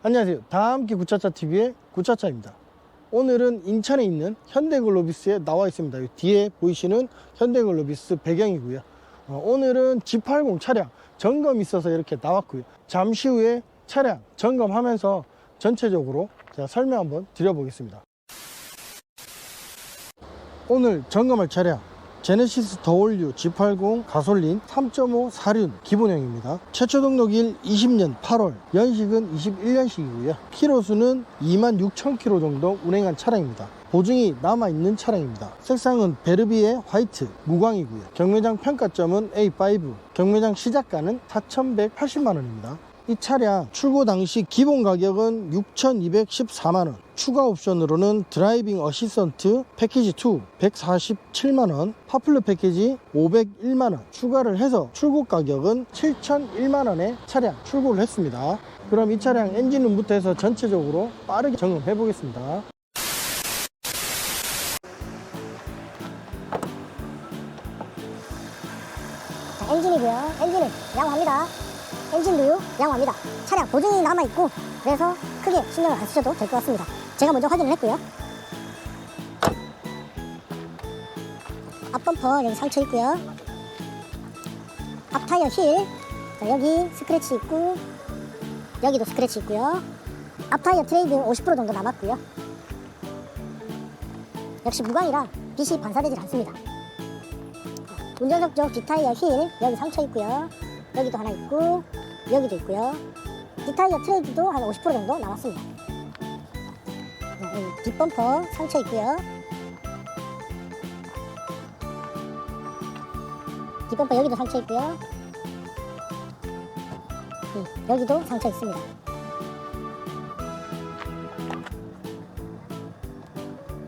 안녕하세요. 다함께 구차차 TV의 구차차입니다. 오늘은 인천에 있는 현대글로비스에 나와 있습니다. 이 뒤에 보이시는 현대글로비스 배경이고요. 어, 오늘은 G80 차량 점검이 있어서 이렇게 나왔고요. 잠시 후에 차량 점검하면서 전체적으로 제가 설명 한번 드려보겠습니다. 오늘 점검할 차량 제네시스 더올류 G80 가솔린 3.5 사륜 기본형입니다. 최초 등록일 20년 8월, 연식은 21년식이고요. 키로수는 26,000km 정도 운행한 차량입니다. 보증이 남아있는 차량입니다. 색상은 베르비에 화이트, 무광이고요. 경매장 평가점은 A5, 경매장 시작가는 4,180만원입니다. 이 차량 출고 당시 기본 가격은 6,214만원 추가 옵션으로는 드라이빙 어시스턴트 패키지 2 147만원 파플러 패키지 501만원 추가를 해서 출고 가격은 7,001만원에 차량 출고를 했습니다 그럼 이 차량 엔진룸부터 해서 전체적으로 빠르게 점검해 보겠습니다 자, 엔진이고요. 엔진은 양호합니다. 엔진도 양호합니다. 차량 보증이 남아있고 그래서 크게 신경을 안 쓰셔도 될 것 같습니다. 제가 먼저 확인을 했고요. 앞범퍼 여기 상처 있고요. 앞타이어 힐 자, 여기 스크래치 있고 여기도 스크래치 있고요. 앞타이어 트레이드 50% 정도 남았고요. 역시 무광이라 빛이 반사되질 않습니다. 운전석 쪽 뒷타이어 힐 여기 상처 있고요 여기도 하나 있고 여기도 있고요. 뒷타이어 트레이드도 한 50% 정도 남았습니다. 뒷범퍼 상처 있고요. 뒷범퍼 여기도 상처 있고요. 음, 여기도 상처 있습니다.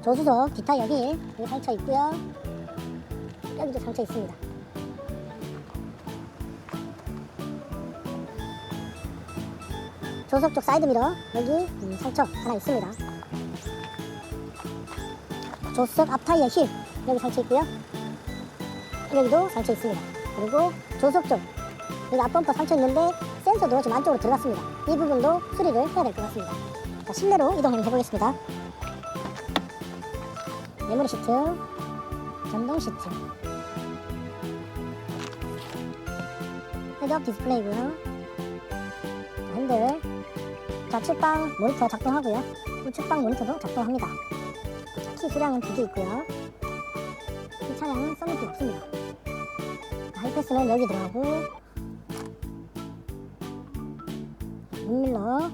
조수석 뒷타이어 힐 여기 상처 있고요. 여기도 상처 있습니다. 조석 쪽 사이드 미러 여기 음, 상처 하나 있습니다. 조수석 앞 타이어 힐 여기 상처 있고요. 여기도 상처 있습니다. 그리고 조석 쪽 여기 앞범퍼 상처 있는데 센서도 지금 안쪽으로 들어갔습니다. 이 부분도 수리를 해야 될 것 같습니다. 자, 실내로 이동해 보겠습니다. 메모리 시트, 전동 시트, 헤드업 디스플레이고요. 자, 핸들, 좌측방 모니터 작동하고요. 우측방 모니터도 작동합니다. 자, 키 수량은 두 개 있고요. 이 차량은 썬루프 없습니다. 자, 하이패스는 여기 들어가고 윗밀러,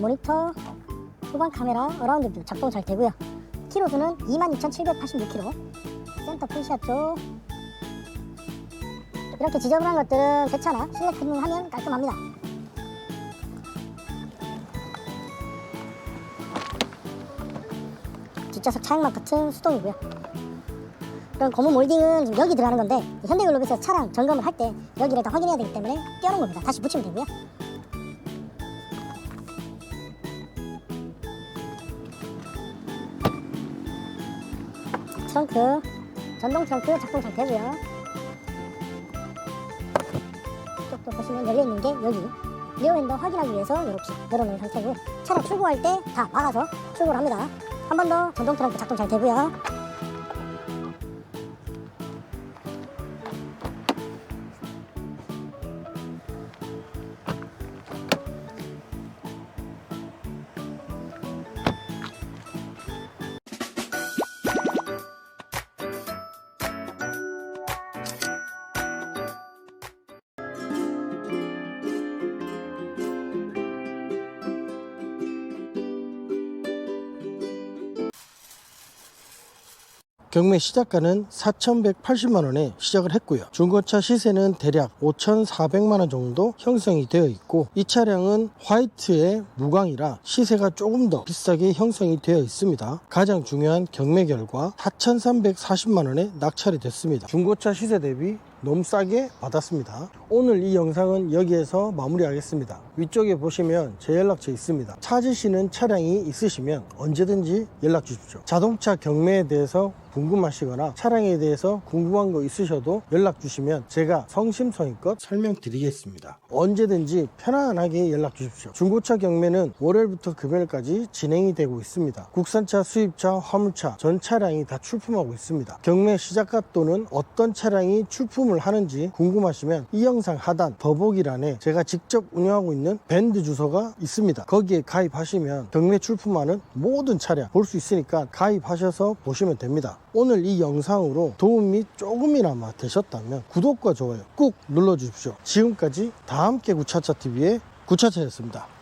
모니터, 후방 카메라, 어라운드 뷰 작동 잘 되고요. 키로수는 26,786km. 센터 풀시아 쪽 이렇게 지저분한 것들은 세차나 실내 클리닝 하면 깔끔합니다. 뒷좌석 차양막 같은 수동이고요. 그럼 고무 몰딩은 지금 여기 들어가는 건데 현대글로비스 차량 점검을 할 때 여기를 다 확인해야 되기 때문에 껴놓은 겁니다. 다시 붙이면 되고요. 트렁크, 전동 트렁크 작동 잘 되고요. 이쪽도 보시면 열려 있는 게 여기 리어 핸더 확인하기 위해서 이렇게 열어놓은 상태고 차량 출고할 때 다 막아서 출고를 합니다. 한 번 더 전동 트렁크 작동 잘 되고요. 경매 시작가는 4,180만 원에 시작을 했고요. 중고차 시세는 대략 5,400만 원 정도 형성이 되어 있고 이 차량은 화이트의 무광이라 시세가 조금 더 비싸게 형성이 되어 있습니다. 가장 중요한 경매 결과 4,340만 원에 낙찰이 됐습니다. 중고차 시세 대비 너무 싸게 받았습니다. 오늘 이 영상은 여기에서 마무리하겠습니다. 위쪽에 보시면 제 연락처 있습니다. 찾으시는 차량이 있으시면 언제든지 연락 주십시오. 자동차 경매에 대해서 궁금하시거나 차량에 대해서 궁금한 거 있으셔도 연락 주시면 제가 성심성의껏 설명드리겠습니다. 언제든지 편안하게 연락 주십시오. 중고차 경매는 월요일부터 금요일까지 진행이 되고 있습니다. 국산차, 수입차, 화물차 전 차량이 다 출품하고 있습니다. 경매 시작가 또는 어떤 차량이 출품을 하는지 궁금하시면 이 영상 하단 더보기란에 제가 직접 운영하고 있는 밴드 주소가 있습니다. 거기에 가입하시면 경매 출품하는 모든 차량 볼 수 있으니까 가입하셔서 보시면 됩니다. 오늘 이 영상으로 도움이 조금이나마 되셨다면 구독과 좋아요 꾹 눌러주십시오. 지금까지 다함께 구차차TV의 구차차였습니다.